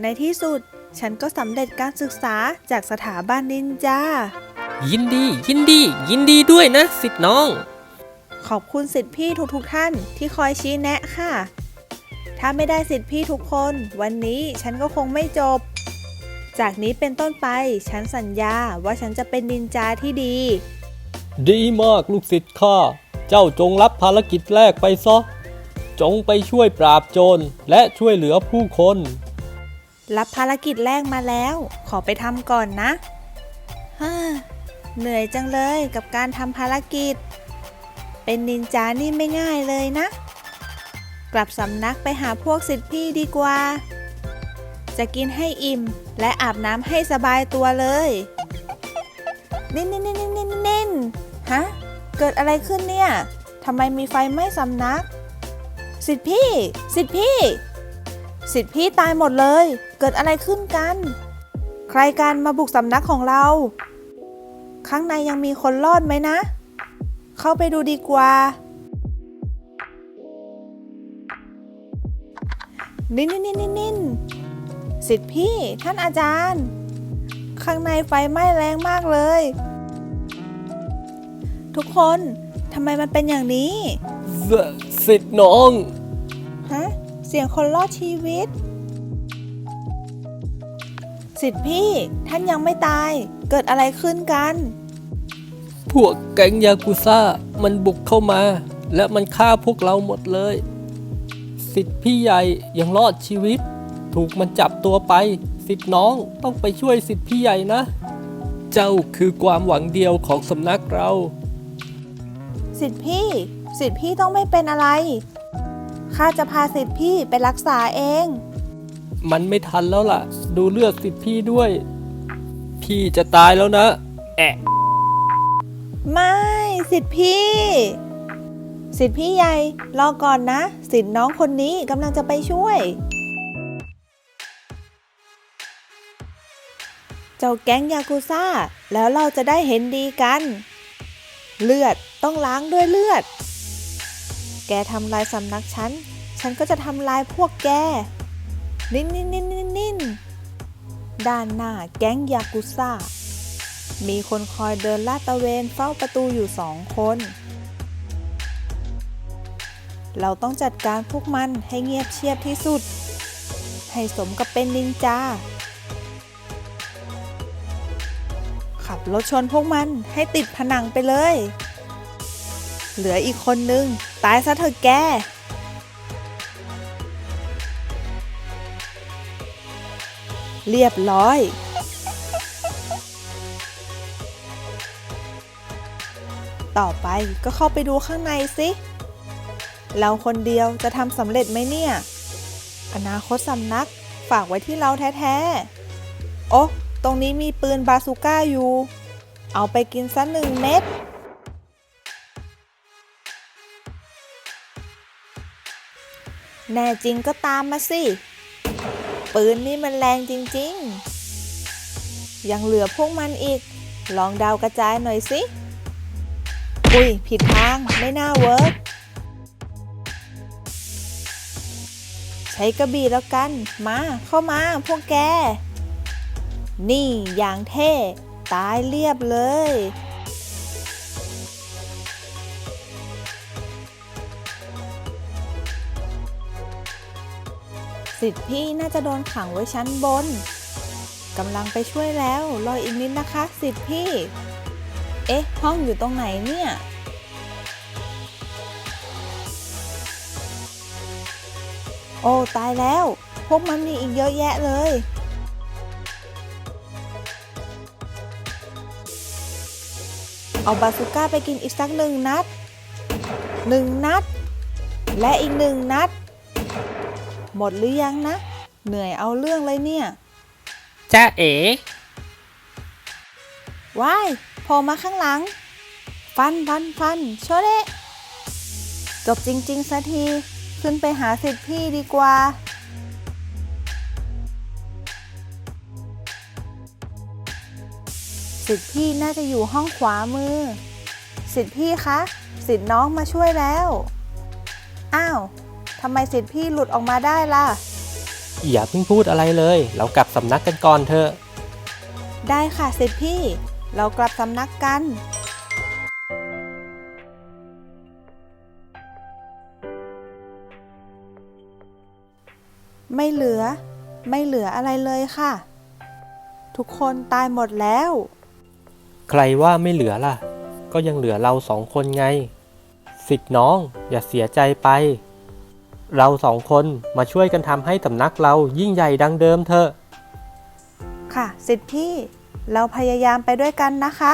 ในที่สุด ฉันก็สำเร็จการศึกษาจากสถาบันนินจา ยินดี ยินดี ยินดีด้วยนะ สิทธิ์น้อง ขอบคุณสิทธิพี่ทุกๆท่านที่คอยชี้แนะค่ะ ถ้าไม่ได้สิทธิพี่ทุกคน วันนี้ฉันก็คงไม่จบ จากนี้เป็นต้นไป ฉันสัญญาว่าฉันจะเป็นนินจาที่ดี ดีมากลูกศิษย์ข้า เจ้าจงรับภารกิจแรกไปซะ จงไปช่วยปราบโจรและช่วยเหลือผู้คน รับภารกิจแรกมาแล้ว ขอไปทำก่อนนะฮ่าเหนื่อยจังเลยกับการทำภารกิจ เป็นนินจานี่ไม่ง่ายเลยนะ กลับสำนักไปหาพวกสิทธิพี่ดีกว่า จะกินให้อิ่ม และอาบน้ำให้สบายตัวเลยนินนินนินนินนินนินฮะ เกิดอะไรขึ้นเนี่ยทำไมมีไฟไหม้สำนัก สิทธิพี่ สิทธิพี่ สิทธิพี่ตายหมดเลย เกิดอะไรขึ้นกัน ใครกันมาบุกสำนักของเรา ข้างในยังมีคนรอดไหมนะ เข้าไปดูดีกว่า นินนินนินนินนินสิทธิพี่ท่านอาจารย์ ข้างในไฟไหม้แรงมากเลย ทุกคนทำไมมันเป็นอย่างนี้สสิทธิ์น้อง ฮะ เสียงคนรอดชีวิต สิทธิพี่ท่านยังไม่ตาย เกิดอะไรขึ้นกัน พวกแก๊งยากุซ่า มันบุกเข้ามา และมันฆ่าพวกเราหมดเลย สิทธิ์พี่ใหญ่ยังรอดชีวิต ถูกมันจับตัวไป สิทธิ์น้องต้องไปช่วยสิทธิ์พี่ใหญ่นะ เจ้าคือความหวังเดียวของสำนักเรา สิทธิพี่ สิทธิพี่ต้องไม่เป็นอะไรข้าจะพาสิทธิพี่ไปรักษาเอง มันไม่ทันแล้วล่ะ ดูเลือดสิพี่ด้วย พี่จะตายแล้วนะ แอะ ไม่สิทธิ์พี่ สิทธิ์พี่ใหญ่รอก่อนนะ สิทธิ์น้องคนนี้กำลังจะไปช่วย เจ้าแก๊งยากุซ่า แล้วเราจะได้เห็นดีกัน เลือดต้องล้างด้วยเลือด แกทำลายสำนักฉัน ฉันก็จะทำลายพวกแก นินนินนินนินนินด้านหน้าแก๊งยากุซ่า มีคนคอยเดินลาดตระเวนเฝ้าประตูอยู่สองคน เราต้องจัดการพวกมันให้เงียบเชียบที่สุด ให้สมกับเป็นนินจา ขับรถชนพวกมันให้ติดผนังไปเลย เหลืออีกคนนึง ตายซะเถอะแก เรียบร้อยต่อไปก็เข้าไปดูข้างในสิ เราคนเดียวจะทำสำเร็จไหมเนี่ย อนาคตสำนักฝากไว้ที่เราแท้ๆ โอ้ตรงนี้มีปืนบาซูก้าอยู่ เอาไปกินสักหนึ่งเม็ด แน่จริงก็ตามมาสิ ปืนนี่มันแรงจริงๆ ยังเหลือพวกมันอีก ลองดาวกระจายหน่อยสิ อุ้ย ผิดทาง ไม่น่าเวิร์กใช้กระบี่แล้วกัน มาเข้ามาพวกแก นี่อย่างเท่ ตายเรียบเลย สิทธิ์พี่น่าจะโดนขังไว้ชั้นบนกำลังไปช่วยแล้วรออีกนิดนะคะ สิทธิ์พี่ เอ๊ะ ห้องอยู่ตรงไหนเนี่ย โอ้ตายแล้ว พวกมันมีอีกเยอะแยะเลย เอาบาซูก้าไปกินอีกสักหนึ่งนัดหนึ่งนัด และอีกหนึ่งนัด หมดหรือยังนะ เหนื่อยเอาเรื่องเลยเนี่ยจ้าเอ๋ว้ายโผล่มาข้างหลัง ฟันฟันฟันโชเดะจบจริงๆสักที ขึ้นไปหาสิทธิ์พี่ดีกว่า สิทธิ์พี่น่าจะอยู่ห้องขวามือ สิทธิ์พี่คะ สิทธิ์น้องมาช่วยแล้ว อ้าว ทำไมสิทธิ์พี่หลุดออกมาได้ล่ะ อย่าเพิ่งพูดอะไรเลย เรากลับสำนักกันก่อนเถอะ ได้ค่ะสิทธิพี่ เรากลับสำนักกัน ไม่เหลือ ไม่เหลืออะไรเลยค่ะ ทุกคนตายหมดแล้ว ใครว่าไม่เหลือล่ะ ก็ยังเหลือเราสองคนไง สิทธิ์น้องอย่าเสียใจไป เราสองคนมาช่วยกันทำให้สำนักเรายิ่งใหญ่ดังเดิมเถอะ ค่ะ สิทธิพี่ เราพยายามไปด้วยกันนะคะ